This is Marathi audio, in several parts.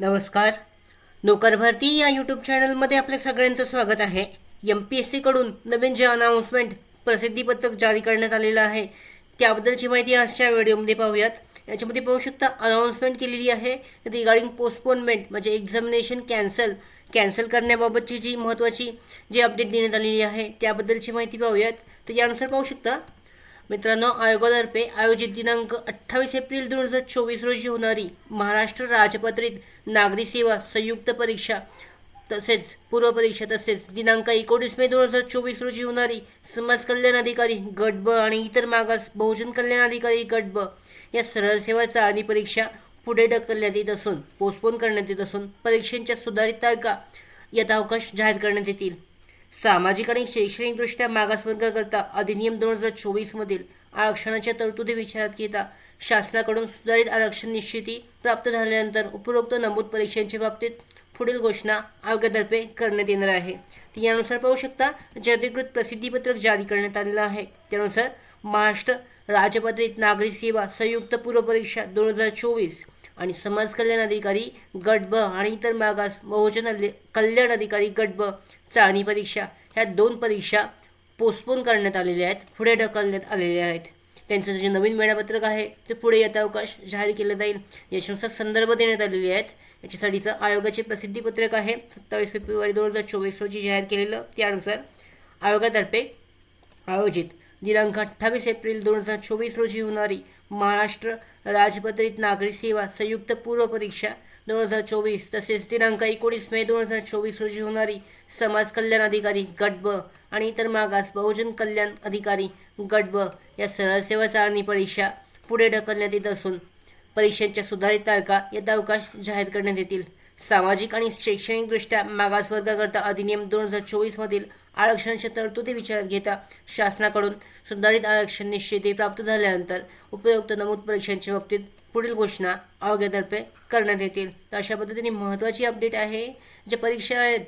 नमस्कार. नोकरभरती या यूट्यूब चॅनलमध्ये आपल्या सगळ्यांचं स्वागत आहे. एम पी एस सीकडून नवीन जे अनाऊन्समेंट प्रसिद्धीपत्रक जारी करण्यात आलेलं आहे त्याबद्दलची माहिती आजच्या व्हिडिओमध्ये पाहूयात. याच्यामध्ये पाहू शकता अनाऊन्समेंट केलेली आहे. रिगार्डिंग पोस्टपोनमेंट म्हणजे एक्झामिनेशन कॅन्सल कॅन्सल करण्याबाबतची जी महत्त्वाची जी अपडेट देण्यात आलेली आहे त्याबद्दलची माहिती पाहूयात. तर यानुसार पाहू शकता मित्रांनो आयोगातर्फे आयोजित दिनांक अठ्ठावीस एप्रिल दोन हजार चोवीस रोजी होणारी महाराष्ट्र राजपत्रित नागरी सेवा संयुक्त परीक्षा तसेच पूर्वपरीक्षा तसेच दिनांक एकोणीस मे दोन हजार चोवीस रोजी होणारी समाज कल्याण अधिकारी गट ब आणि इतर मागास बहुजन कल्याण अधिकारी गट ब या सरळ सेवा चाळणी परीक्षा पुढे ढकलण्यात येत असून पोस्टपोन करण्यात येत असून परीक्षांच्या सुधारित तारखा यथावकाश जाहीर करण्यात येतील. सामाजिक आणि शैक्षणिकदृष्ट्या मागासवर्गाकरता अधिनियम दोन हजार चोवीसमधील आरक्षणाच्या तरतुदी विचारात घेता शासनाकडून सुधारित आरक्षण निश्चिती प्राप्त झाल्यानंतर उपरोक्त नमूद परीक्षांच्या बाबतीत पुढील घोषणा आयोगातर्फे करण्यात येणार आहे. ती यानुसार पाहू शकता जे अधिकृत प्रसिद्धीपत्रक जारी करण्यात आलेलं आहे. त्यानुसार महाराष्ट्र राजपत्रित नागरी सेवा संयुक्त पूर्व परीक्षा दोन हजार चोवीस आणि समाज कल्याण अधिकारी गट ब आणि इतर मागास बहुजन कल्याण अधिकारी गट ब चाळणी परीक्षा ह्या दोन परीक्षा पोस्टपोन करण्यात आलेल्या आहेत पुढे ढकलण्यात आलेल्या आहेत. त्यांचं जे नवीन वेळापत्रक आहे ते पुढे यथावकाश जाहीर केलं जाईल. याच्यानुसार संदर्भ देण्यात आलेले आहेत. याच्यासाठीचं आयोगाचे प्रसिद्धीपत्रक आहे सत्तावीस फेब्रुवारी दोन हजार चोवीस रोजी जाहीर केलेलं. त्यानुसार आयोगातर्फे आयोजित दिनांक अठ्ठावीस एप्रिल दोन हजार चोवीस रोजी होणारी महाराष्ट्र राजपत्रित नागरी सेवा संयुक्त पूर्व परीक्षा दोन हजार चोवीस तसेच दिनांक एकोणीस मे दोन हजार चोवीस रोजी होणारी समाज कल्याण अधिकारी गट ब आणि इतर मागास बहुजन कल्याण अधिकारी गट ब या सरळ सेवा चाळणी परीक्षा पुढे ढकलण्यात येत असून परीक्षांच्या सुधारित तारखा यथावकाश जाहीर करण्यात येतील. सामाजिक आणि शैक्षणिकदृष्ट्या मागासवर्गाकरता अधिनियम दोन हजार चोवीसमधील आरक्षणाच्या तरतुदी विचारात घेता शासनाकडून सुधारित आरक्षण निश्चिती प्राप्त झाल्यानंतर उपयुक्त नमूद परीक्षांच्या बाबतीत पुढील घोषणा आयोगातर्फे करण्यात येतील. तर अशा पद्धतीने महत्त्वाची अपडेट आहे ज्या परीक्षा आहेत.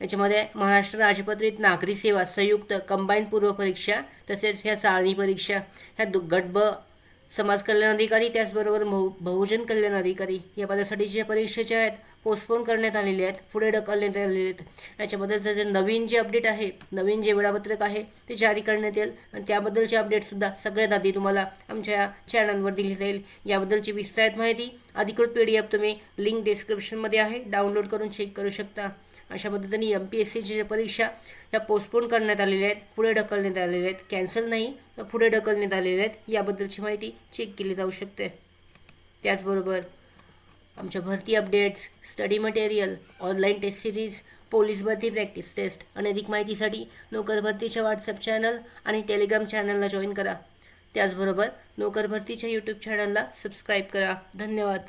याच्यामध्ये महाराष्ट्र राजपत्रित नागरी सेवा संयुक्त कंबाईन पूर्व परीक्षा तसेच ह्या चाळणी परीक्षा ह्या दु गट ब समाज कल्याण अधिकारी त्याचबरोबर बहु बहुजन कल्याण अधिकारी या पदासाठी ज्या परीक्षेच्या आहेत पोस्टपोन करण्यात आलेले आहेत पुढे ढकलण्यात आलेले आहेत. याच्याबद्दलचं जे नवीन जे अपडेट आहे नवीन जे वेळापत्रक आहे ते जारी करण्यात येईल. आणि त्याबद्दलचे अपडेटसुद्धा सगळ्यात आधी तुम्हाला आमच्या चॅनलवर दिली जाईल. याबद्दलची विस्तारित माहिती अधिकृत पी डी एफ तुम्ही लिंक डिस्क्रिप्शनमध्ये आहे. डाउनलोड करून चेक करू शकता. अशा पद्धतीने एम पी एस सीच्या ज्या परीक्षा या पोस्टपोन करण्यात आलेल्या आहेत पुढे ढकलण्यात आलेल्या आहेत कॅन्सल नाही तर पुढे ढकलण्यात आलेल्या आहेत याबद्दलची माहिती चेक केली जाऊ शकते. त्याचबरोबर आमच्या भरती updates study material online test series police भरती प्रॅक्टिस टेस्ट आणि अधिक माहितीसाठी नोकर भरतीच्या व्हॉट्सअप चॅनल आणि टेलिग्राम चॅनलला जॉईन करा. त्याचबरोबर नोकर भरतीच्या यूट्यूब चॅनलला सबस्क्राईब करा. धन्यवाद.